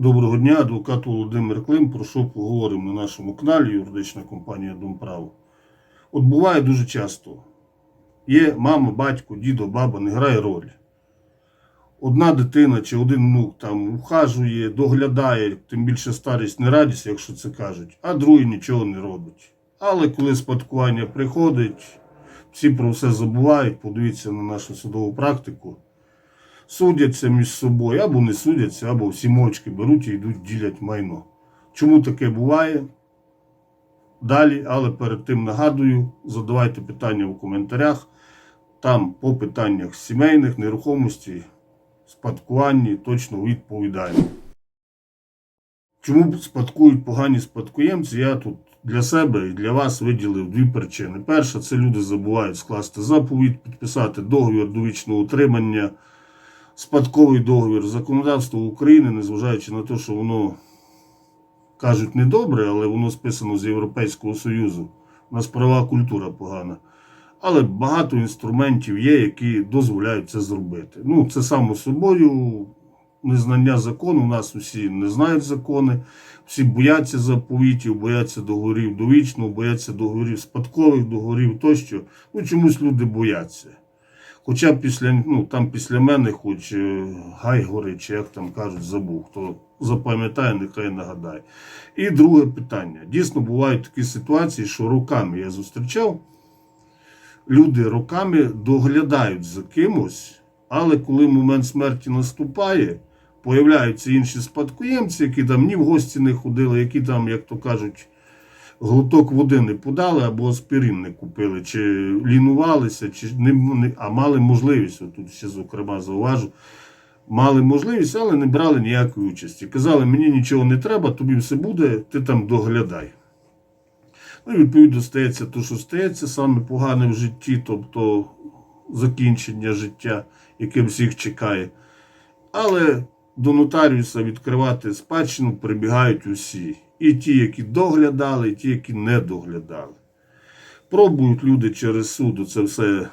Доброго дня, адвокат Володимир Клим. Про що поговоримо на нашому каналі юридична компанія Домправо. От буває дуже часто. Є мама, батько, дідо, баба, не грає роль. Одна дитина чи один внук там ухажує, доглядає, тим більше старість не радість, якщо це кажуть, а другий нічого не робить. Але коли спадкування приходить, всі про все забувають, подивіться на нашу судову практику судяться між собою, або не судяться, або всі мовчки беруть і йдуть ділять майно. Чому таке буває? Далі, але перед тим нагадую, задавайте питання в коментарях. Там по питаннях сімейних, нерухомості, спадкуванні точно відповідаємо. Чому спадкують погані спадкоємці? Я тут для себе і для вас виділив дві причини. Перша, це люди забувають скласти заповідь, підписати договір довічного утримання спадковий договір законодавство України, незважаючи на те, що воно кажуть недобре, але воно списано з Європейського Союзу. У нас права культура погана. Але багато інструментів є, які дозволяють це зробити. Ну, це само собою. Незнання закону, у нас усі не знають закони, всі бояться заповітів, бояться договорів довічного, бояться договорів спадкових договорів тощо. Ну, чомусь люди бояться. Хоча після, ну, там після мене, хоч е, гай горить, чи як там кажуть, забув, хто запам'ятає, нехай нагадає. І друге питання. Дійсно, бувають такі ситуації, що роками я зустрічав, люди роками доглядають за кимось, але коли момент смерті наступає, появляються інші спадкоємці, які там ні в гості не ходили, які там, як то кажуть, глоток води не подали або аспірин не купили, чи лінувалися, чи не, а мали можливість. Тут ще, зокрема, зауважу. Мали можливість, але не брали ніякої участі. Казали, мені нічого не треба, тобі все буде, ти там доглядай. Ну, і відповідно стається те, що стається саме погане в житті, тобто закінчення життя, яке всіх чекає. Але до нотаріуса відкривати спадщину прибігають усі. І ті, які доглядали, і ті, які не доглядали. Пробують люди через суд це все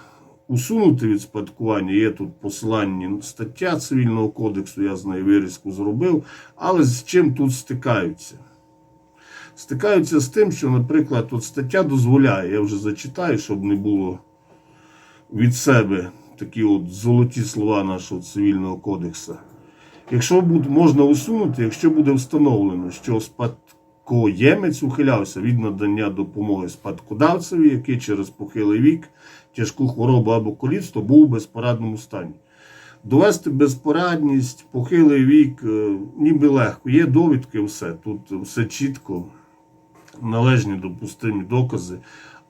усунути від спадкування. Є тут посилання стаття Цивільного кодексу, я з нею вирізку зробив. Але з чим тут стикаються? Стикаються з тим, що, наприклад, от стаття дозволяє, я вже зачитаю, щоб не було від себе такі от золоті слова нашого цивільного кодексу. Якщо буде, можна усунути, якщо буде встановлено, що спадкоємець ухилявся від надання допомоги спадкодавцеві, який через похилий вік, тяжку хворобу або коліцтво був у безпорадному стані. Довести безпорадність, похилий вік, е, ніби легко. Є довідки, все. Тут все чітко, належні допустимі докази.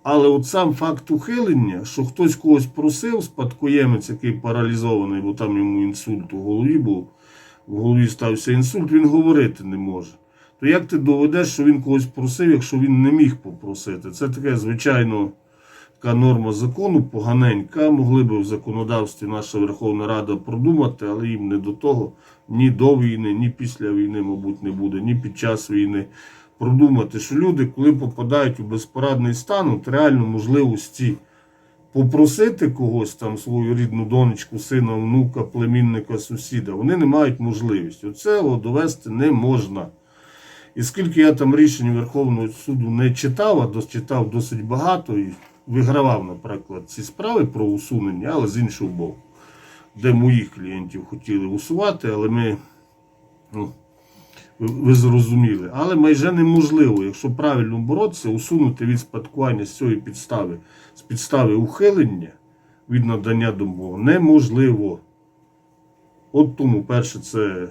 Але от сам факт ухилення, що хтось когось просив, спадкоємець, який паралізований, бо там йому інсульт у голові був, в голові стався інсульт, він говорити не може. То як ти доведеш, що він когось просив, якщо він не міг попросити? Це таке, звичайно, така норма закону, поганенька. Могли би в законодавстві наша Верховна Рада продумати, але їм не до того. Ні до війни, ні після війни, мабуть, не буде, ні під час війни. Продумати, що люди, коли попадають у безпорадний стан, от реально можливості попросити когось там свою рідну донечку, сина, внука, племінника, сусіда, вони не мають можливості. Оце довести не можна. І скільки я там рішень Верховного суду не читав, а дочитав досить багато і вигравав, наприклад, ці справи про усунення, але з іншого боку, де моїх клієнтів хотіли усувати, але ми. ну, ви- зрозуміли. Але майже неможливо, якщо правильно боротися, усунути від спадкування з цієї підстави, з підстави ухилення від надання допомоги неможливо. От тому, перше, це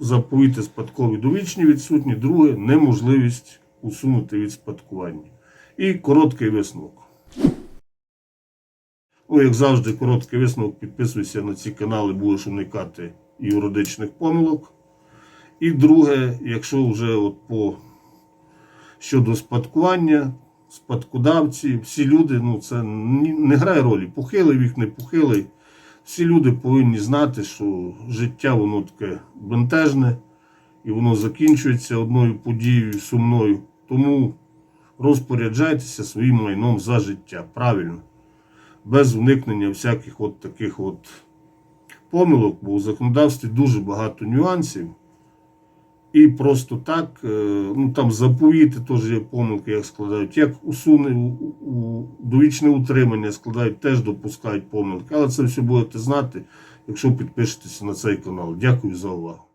заповіти спадкові довічні відсутні, друге неможливість усунути від спадкування. І короткий висновок. Ну, як завжди, короткий висновок. Підписуйся на ці канали, будеш уникати юридичних помилок. І друге, якщо вже от по щодо спадкування, спадкодавці, всі люди, ну це не грає ролі, похилий вік, не похилий. Всі люди повинні знати, що життя воно таке бентежне і воно закінчується одною подією сумною. Тому розпоряджайтеся своїм майном за життя. Правильно. Без уникнення всяких от таких от помилок, бо у законодавстві дуже багато нюансів. І просто так, е, ну там заповіти теж є помилки, як складають, як усуне довічне утримання складають, теж допускають помилки. Але це все будете знати, якщо підпишетеся на цей канал. Дякую за увагу.